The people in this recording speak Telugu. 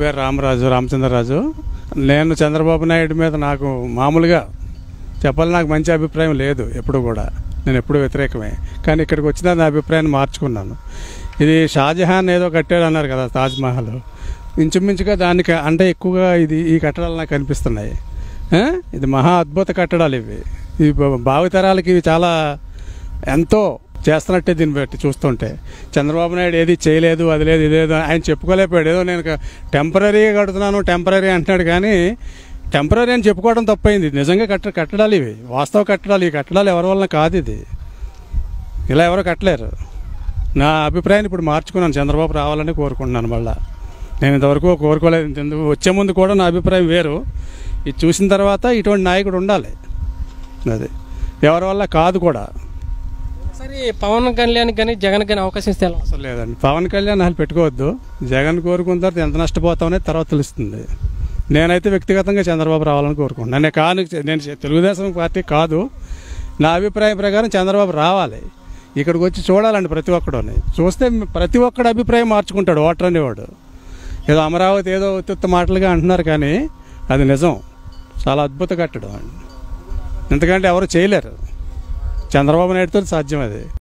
పేరు రామరాజు రామచంద్రరాజు. నేను చంద్రబాబు నాయుడు మీద నాకు మామూలుగా చెప్పాలి నాకు మంచి అభిప్రాయం లేదు ఎప్పుడు కూడా. నేను ఎప్పుడు వ్యతిరేకమే. కానీ ఇక్కడికి వచ్చిన నా అభిప్రాయాన్ని మార్చుకున్నాను. ఇది షాజహాన్ ఏదో కట్టాడు అన్నారు కదా తాజ్మహల్ ఇంచుమించుగా దానికి అంటే ఎక్కువగా ఇది ఈ కట్టడాలు నాకు కనిపిస్తున్నాయి ఇది మహా అద్భుత కట్టడాలు ఇవి. ఈ భావితరాలకి ఇవి చాలా ఎంతో చేస్తున్నట్టే దీన్ని బట్టి చూస్తుంటే. చంద్రబాబు నాయుడు ఏది చేయలేదు అది లేదు ఇది లేదు ఆయన చెప్పుకోలేకపోయాడు. ఏదో నేను టెంపరీగా కడుతున్నాను టెంపరీ అంటున్నాడు కానీ టెంపరీ అని చెప్పుకోవడం తప్పైంది. నిజంగా కట్ట కట్టడాలు ఇవి. వాస్తవ కట్టడాలు. ఈ కట్టడాలు ఎవరి వలన కాదు ఇది. ఇలా ఎవరు కట్టలేరు. నా అభిప్రాయాన్ని ఇప్పుడు మార్చుకున్నాను. చంద్రబాబు రావాలని కోరుకుంటున్నాను మళ్ళీ. నేను ఇంతవరకు కోరుకోలేదు. ఇంతెందుకు వచ్చే ముందు కూడా నా అభిప్రాయం వేరు. ఇది చూసిన తర్వాత ఇటువంటి నాయకుడు ఉండాలి. అది. ఎవరి వల్ల కాదు కూడా. సరే పవన్ కళ్యాణ్ కానీ జగన్ కానీ అవకాశం ఇస్తే ఎలా? అసలు లేదండి. పవన్ కళ్యాణ్ అసలు పెట్టుకోవద్దు. జగన్ కోరుకున్న తర్వాత ఎంత నష్టపోతామనేది తర్వాత తెలుస్తుంది. నేనైతే వ్యక్తిగతంగా చంద్రబాబు రావాలని కోరుకుంటున్నాను. నేను కాను నేను తెలుగుదేశం పార్టీ కాదు. నా అభిప్రాయం ప్రకారం చంద్రబాబు రావాలి. ఇక్కడికి వచ్చి చూడాలండి ప్రతి ఒక్కడుని. చూస్తే ప్రతి ఒక్కడు అభిప్రాయం మార్చుకుంటాడు ఓటర్ అనేవాడు. ఏదో అమరావతి ఏదో ఉత్తుత్త మాటలుగా అంటున్నారు కానీ అది నిజం. చాలా అద్భుత కట్టడం అండి. ఎందుకంటే ఎవరు చేయలేరు. చంద్రబాబు నాయుడుతో సాధ్యం అది.